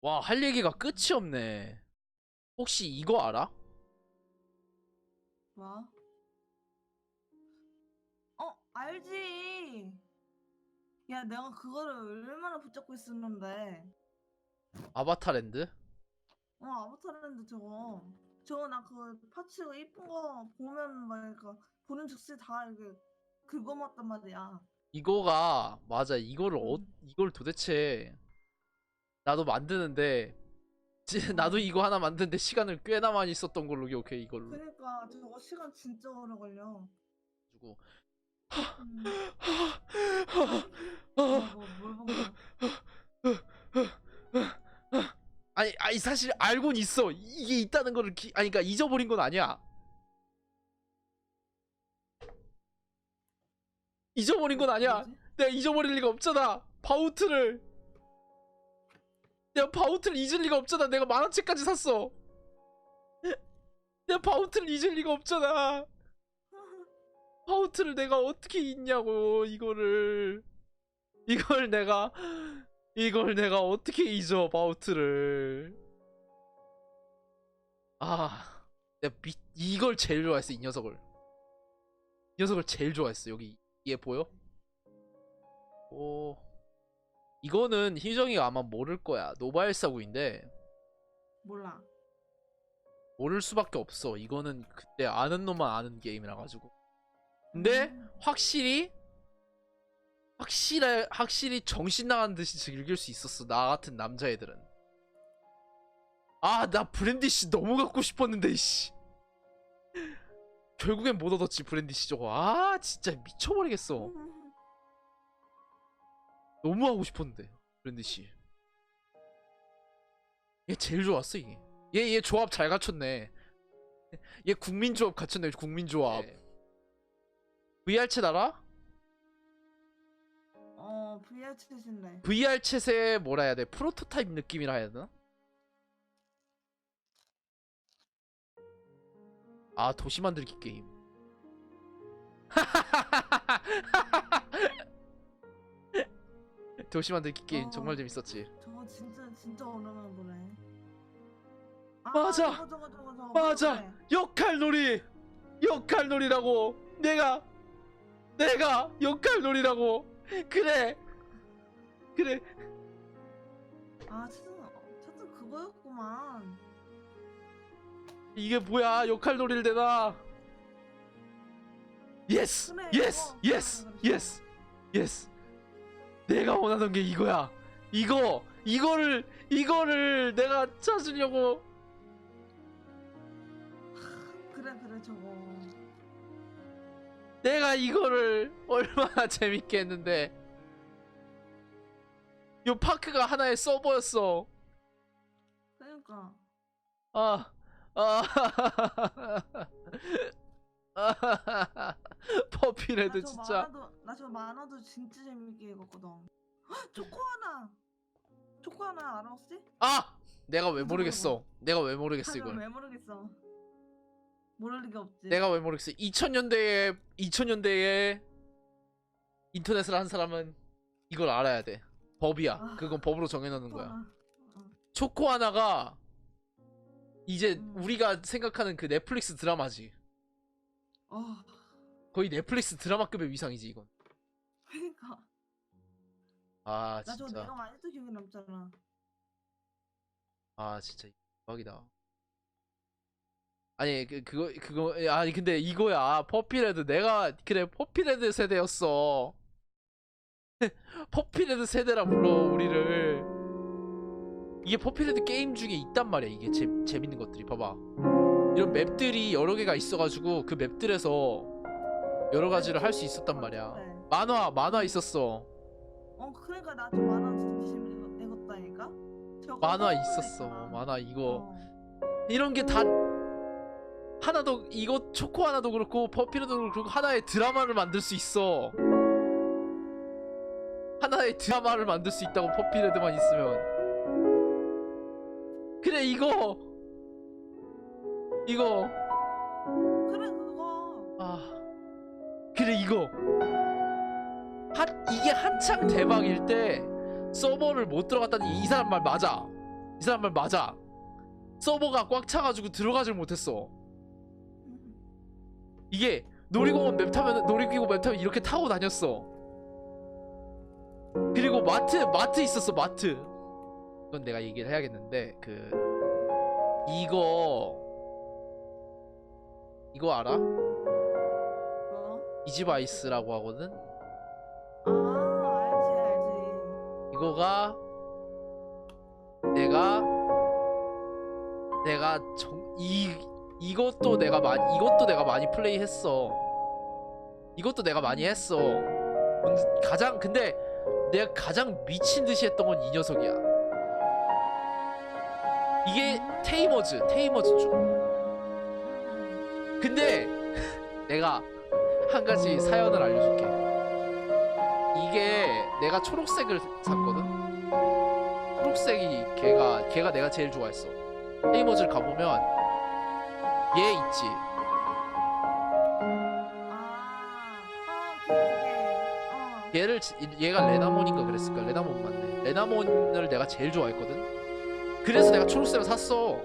와, 할 얘기가 끝이 없네. 혹시 이거 알아? 뭐? 어, 알지. 야, 내가 그거를 얼마나 붙잡고 있었는데. 아바타랜드? 어, 아바타랜드 저거. 저거 나 그 파츠가 이쁜 거 보면 막 이렇게 보는 즉시 다 이렇게 긁어맞단 말이야. 이거가 맞아. 이거를 어, 음. 이걸 도대체 나도 만드는데 지- 나도 이거 하나 만드는데 시간을 꽤나 많이 썼던 걸로 기억해 이걸로. 그러니까 저거 시간 진짜 오래 걸려. 가지고 음, 아? 아니 아니 사실 알고는 있어. 이게 있다는 거를 기, 아니 그러니까 잊어버린 건 아니야. 잊어버린 건 아니야. 내가 잊어버릴 리가 없잖아. 바우트를. 내가 바우트를 잊을 리가 없잖아. 내가 만화책까지 샀어. 내가 바우트를 잊을 리가 없잖아. 바우트를 내가 어떻게 잊냐고 이거를. 이걸 내가 이걸 내가 어떻게 잊어 바우트를. 아, 내가 미, 이걸 제일 좋아했어 이 녀석을. 이 녀석을 제일 좋아했어 여기 얘 보여? 오 이거는 희정이가 아마 모를 거야. 노바일사구인데. 몰라. 모를 수밖에 없어. 이거는 그때 아는 놈만 아는 게임이라 가지고. 근데 음. 확실히 확실히 확실히 정신 나간 듯이 즐길 수 있었어. 나 같은 남자애들은. 아 나 브랜디 씨 너무 갖고 싶었는데 씨. 결국엔 못 얻었지 브랜디 씨 저거. 아 진짜 미쳐버리겠어 너무 하고 싶었는데 브랜디씨. 얘 제일 좋았어 이게. 얘 얘 조합 잘 갖췄네. 얘 국민조합 갖췄네 국민조합. VR챗 알아? 어, VR 챗인데. VR챗의 뭐라 해야 돼? 프로토타입 느낌이라 해야 되나? 아 도시 만들기 게임 도시 만들기 게임 어. 정말 재밌었지 저거 진짜 진짜 오랜만에 보네. 아, 맞아. 저거, 저거, 저거, 저거. 맞아 그래. 역할놀이 역할놀이라고 내가 내가 역할놀이라고 그래 그래 아, 차트, 차트 그거였구만. 이게 뭐야 역할놀이를 내놔 예스 그래, 예스 그거. 예스. 예스 예스 내가 원하던 게 이거야. 이거 이거를 이거를 내가 찾으려고. 그래, 그래, 저거. 내가 이거를 얼마나 재밌게 했는데. 요 파크가 하나의 서버였어. 그러니까. 아, 아, 아, 퍼피레드 나저 진짜. 만화도, 나 저 만화도 진짜 재밌게 읽었거든. 헉, 초코 하나. 초코 하나 알아 혹시? 아, 내가 왜 모르겠어. 내가 왜 모르겠어 하긴 이걸. 왜 모르겠어. 모를 리가 없지. 내가 왜 모르겠어. 2000년대에 2000년대에 인터넷을 한 사람은 이걸 알아야 돼. 법이야. 아, 그건 법으로 정해놓는 초코 거야. 하나. 어. 초코 하나가 이제 음. 우리가 생각하는 그 넷플릭스 드라마지. 어, 거의 넷플릭스 드라마급의 위상이지 이건. 그러니까. 아 나 저거 내가. 많이 또 기억에 남잖아. 아 진짜 대박이다. 아니 그 그거 그거 아니 근데 이거야 퍼피레드 내가 그래 퍼피레드 세대였어. 퍼피레드 세대라 불러 우리를. 이게 퍼피레드 게임 중에 있단 말이야 이게 재 재밌는 것들이 봐봐. 이런 맵들이 여러 개가 있어가지고 그 맵들에서 여러 가지를 할 수 있었단 말이야. 그래. 만화 만화 있었어. 어, 그러니까 나저 만화 진짜 읽었다니까. 저거 만화 있었어. 만화 이거. 어. 이런 게 다 하나도 이거 초코 하나도 그렇고 퍼피르도 그렇고 하나의 드라마를 만들 수 있어. 하나의 드라마를 만들 수 있다고 퍼피레드만 있으면. 그래 이거 이거 그래 그거. 아 그래 이거 한 이게 한창 대박일 때 서버를 못 들어갔다는 이 사람 말 맞아. 이 사람 말 맞아 서버가 꽉 차가지고 들어가질 못했어 음. 이게 놀이공원 맵 타면 놀이기구 맵 타면 이렇게 타고 다녔어 그리고 마트 마트 있었어 마트 이건 내가 얘기를 해야겠는데 그 이거 이거 알아? 뭐? 이지바이스라고 하거든 아 알지 알지. 이거가 내가 내가 정, 이 이것도 내가 많이 이것도 내가 많이 플레이했어. 이것도 내가 많이 했어. 근- 가장 근데 내가 가장 미친 듯이 했던 건 이 녀석이야. 이게 테이머즈, 테이머즈 쪽. 음. 근데 내가 한 가지 사연을 알려줄게. 이게 내가 초록색을 샀거든. 초록색이 걔가 걔가 내가 제일 좋아했어. 테이머즈를 가보면 얘 있지. 아, 아. 얘를 지- 얘가 레나몬인가 그랬을까? 레나몬 맞네. 레나몬을 내가 제일 좋아했거든. 그래서 내가 초록색을 샀어.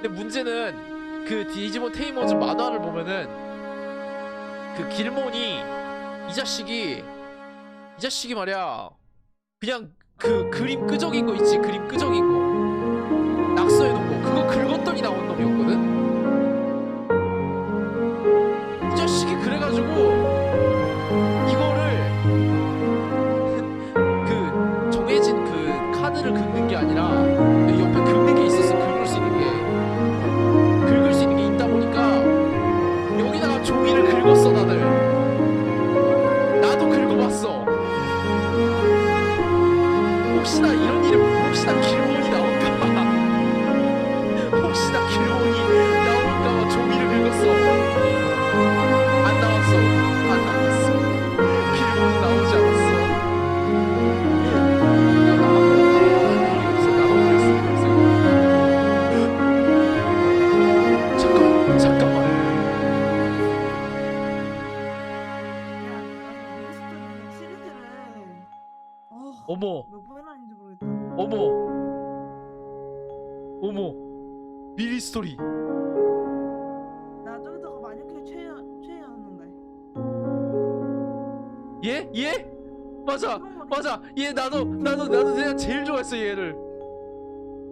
근데 문제는 그 디지몬 테이머즈 만화를 보면은 그 길몬이 이 자식이 이 자식이 말이야. 그냥 그 그림 끄적인 거 있지? 그림 끄적인 거 미리 스토리 나 저기다가 마녀캐 최애 최애였는데. 얘? 얘? 맞아 맞아 얘 나도 나도 나도 내가 제일 좋아했어 얘를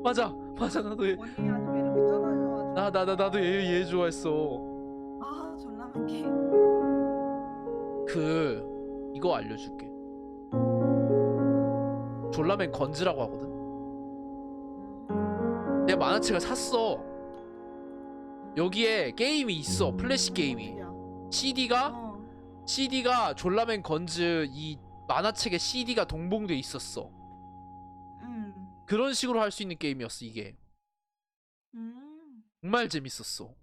맞아 맞아 나도 얘 원인이 아주 매력 있잖아요. 아주. 나, 나, 나, 나도 얘, 얘 좋아했어. 아 졸라맨 게. 그, 이거 알려줄게. 졸라맨 건즈라고 하거든? 만화책을 샀어. 여기에 게임이 있어. 플래시 게임이. CD가, 어. CD가 졸라맨 건즈 이 만화책에 CD가 동봉돼 있었어. 음. 그런 식으로 할 수 있는 게임이었어, 이게. 음. 정말 재밌었어.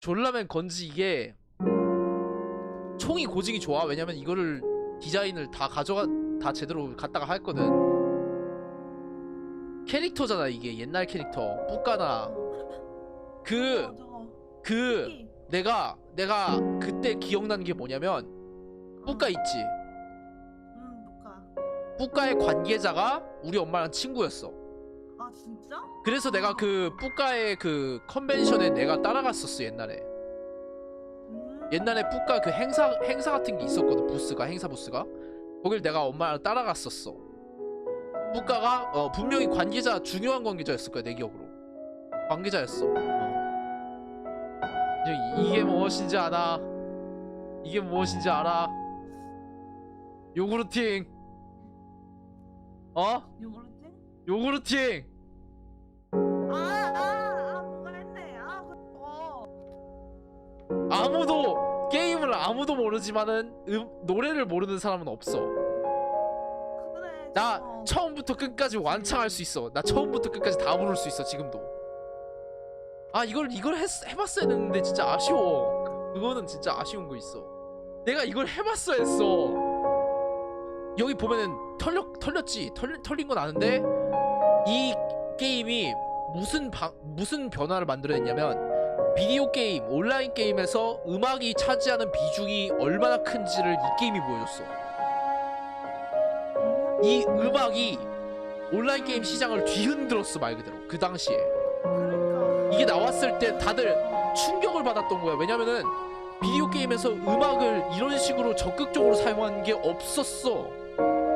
졸라맨 건지 이게 총이 고증이 좋아. 왜냐면 이거를 디자인을 다 가져가 다 제대로 갖다가 했거든. 캐릭터잖아 이게 옛날 캐릭터. 뿌까나 그. 그. 내가 내가 그때 기억나는 게 뭐냐면 뿌까 있지. 뿌까의 관계자가 우리 엄마랑 친구였어. 아 진짜? 그래서 내가 그 뿌까의 그 컨벤션에 내가 따라갔었어 옛날에. 음. 옛날에 뿌까 그 행사 행사 같은 게 있었거든 부스가 행사 부스가 거길 내가 엄마랑 따라갔었어 뿌까가 어, 분명히 관계자 중요한 관계자였을 거야 내 기억으로 관계자였어 어. 이게 무엇인지 알아 이게 무엇인지 알아 요구르팅 어? 요구르팅 아아아 뭔가 했네. 아 그거. 아무도 게임을 아무도 모르지만은 음, 노래를 모르는 사람은 없어. 나 저거. 처음부터 끝까지 완창할 수 있어. 나 처음부터 끝까지 다 부를 수 있어 지금도. 아 이걸 이걸 했, 해봤어야 했는데 진짜 아쉬워. 그거는 진짜 아쉬운 거 있어. 내가 이걸 해봤어야 했어. 여기 보면은 털렸 털렸지. 털 털린 건 아는데 이 게임이 무슨 방 무슨 변화를 만들어냈냐면 비디오 게임 온라인 게임에서 음악이 차지하는 비중이 얼마나 큰지를 이 게임이 보여줬어. 음. 이 음악이 온라인 게임 시장을 뒤흔들었어 말 그대로 그 당시에. 그러니까. 이게 나왔을 때 다들 충격을 받았던 거야. 왜냐면은 비디오 게임에서 음악을 이런 식으로 적극적으로 사용한 게 없었어.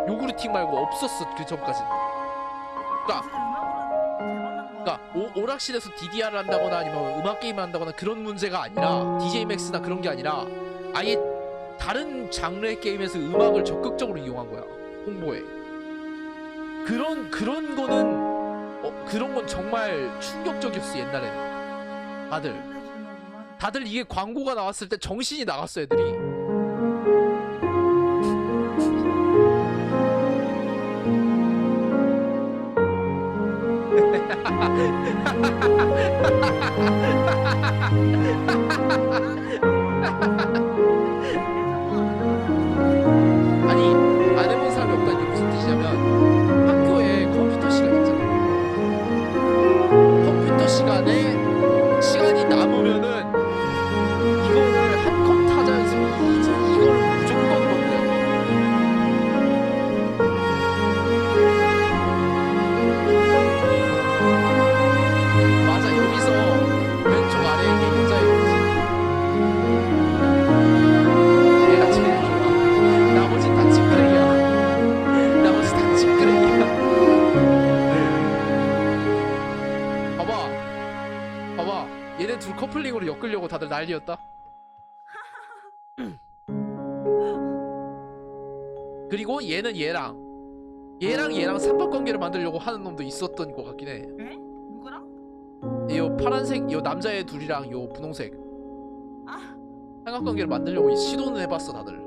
요구르팅 말고 없었어 그 전까지는. 그러니까. 그러니까 오, 오락실에서 DDR을 한다거나 아니면 음악 게임을 한다거나 그런 문제가 아니라 DJ Max나 그런 게 아니라 아예 다른 장르의 게임에서 음악을 적극적으로 이용한 거야 홍보에 그런 그런 거는 어, 그런 건 정말 충격적이었어 옛날에는. 다들. 다들 이게 광고가 나왔을 때 정신이 나갔어 애들이 그리고 얘는 얘랑 얘랑 얘랑 삼각관계를 만들려고 하는 놈도 있었던 것 같긴 해 에? 누구랑? 요 파란색 요 남자애 둘이랑 요 분홍색 아 삼각관계를 만들려고 시도는 해봤어 다들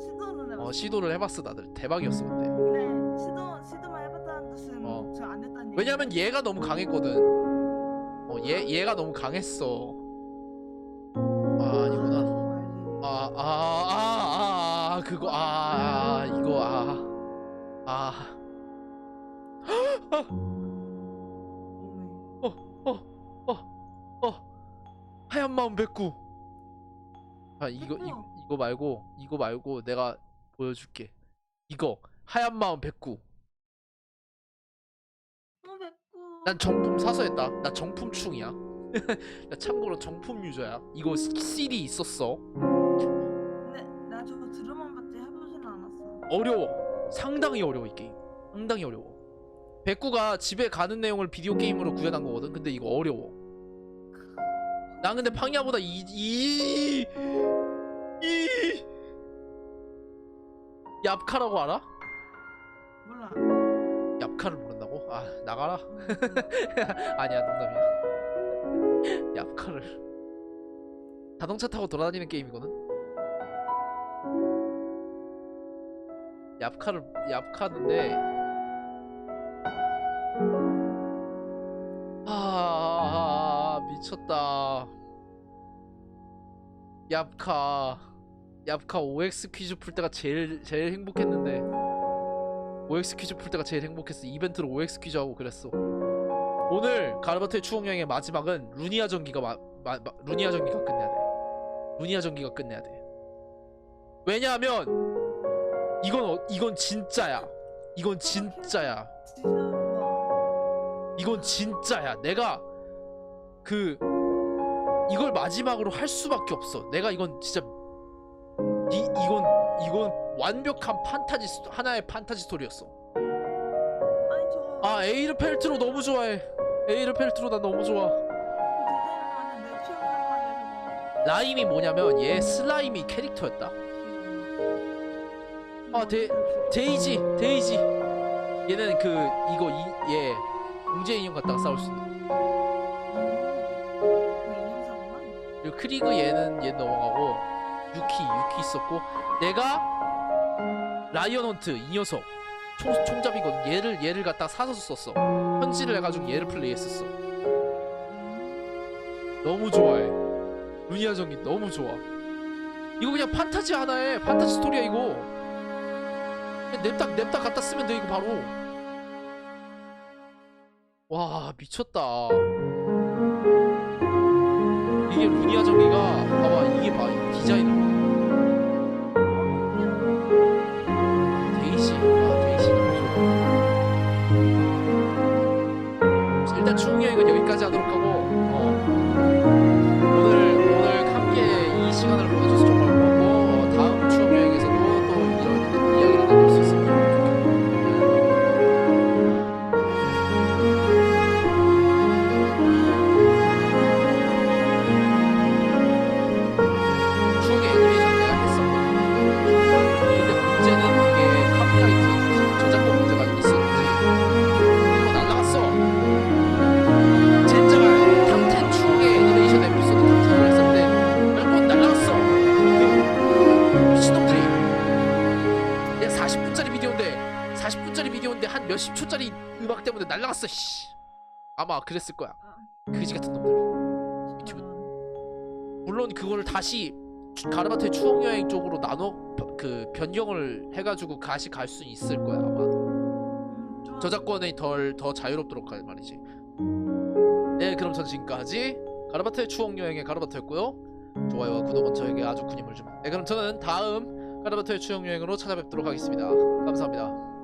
시도는 해봤어. 어 시도를 해봤어 다들 대박이었어 근데 근데 시도 시도만 해봤다는 뜻은 어. 제가 안 됐다는 얘기. 왜냐면 얘가 너무 강했거든 어얘 얘가 너무 강했어 아아아아 아 그거 아, 아 이거 아아 어, 하얀 마음 백구 아 이거 이. 이거 말고 이거 말고 내가 보여줄게 이거 하얀 마음 백구 어 백구. 난 정품 사서 했다. 나 정품충이야. 나 참고로 정품 유저야. 이거 CD 있었어. 어. 어려워. 상당히 어려워 이 게임. 상당히 어려워. 백구가 집에 가는 내용을 비디오 게임으로 구현한 거거든. 근데 이거 어려워. 난 근데 팡야보다 이 이 이 얍카라고 알아? 몰라. 얍카를 모른다고? 아 나가라. 아니야 농담이야. 얍카를 자동차 타고 돌아다니는 게임이거든. 얍카를 얍카인데 아 미쳤다. 얍카 얍카 OX 퀴즈 풀 때가 제일 제일 행복했는데 OX 퀴즈 풀 때가 제일 행복했어. 이벤트로 OX 퀴즈 하고 그랬어. 오늘 가르바트의 추억 여행의 마지막은 루니아 전기가 마, 마, 마- 루니아 전기가 끝내야 돼. 루니아 전기가 끝내야 돼. 왜냐하면 이건 어, 이건 진짜야. 이건 진짜야. 이건 진짜야. 내가 그 이걸 마지막으로 할 수밖에 없어. 내가 이건 진짜 이 이건 이건 완벽한 판타지 스- 하나의 판타지 스토리였어. 아 에이르 펠트로 너무 좋아해. 에이르 펠트로 나 너무 좋아. 라임이 뭐냐면 얘 슬라임이 캐릭터였다. 아, 데- 데이지, 데이지. 얘는 그 이거 이, 얘 공제 인형 갖다가 싸울 수 있는. 그리고 크리그 얘는 얘 넘어가고 유키 유키 있었고 내가 라이언 헌트 이 녀석 총 총잡이거든. 얘를 얘를 갖다가 사서 썼어. 현질을 해가지고 얘를 플레이했었어. 너무 좋아해. 루니아 전기 너무 좋아. 이거 그냥 판타지 하나에 판타지 스토리야 이거. 냅다 냅다 갖다 쓰면 돼 이거 바로. 와 미쳤다. 이게 루니아 전기가 봐봐 이게 봐이 디자인. 몇십 초짜리 음악 때문에 날라갔어 씨 아마 그랬을 거야 아, 그지 같은 놈들 저는 물론 그거를 다시 추- 가르바트의 추억 여행 쪽으로 나눠 벼- 그 변경을 해가지고 다시 갈 수 있을 거야 아마 음, 좀- 저작권이 덜 더 자유롭도록 할 말이지. 네, 그럼 전 지금까지 가르바트의 추억 여행의 가르바트였고요. 좋아요와 구독은 저에게 아주 큰 힘을 줍니다. 네, 그럼 저는 다음 가르바트의 추억 여행으로 찾아뵙도록 하겠습니다. 감사합니다.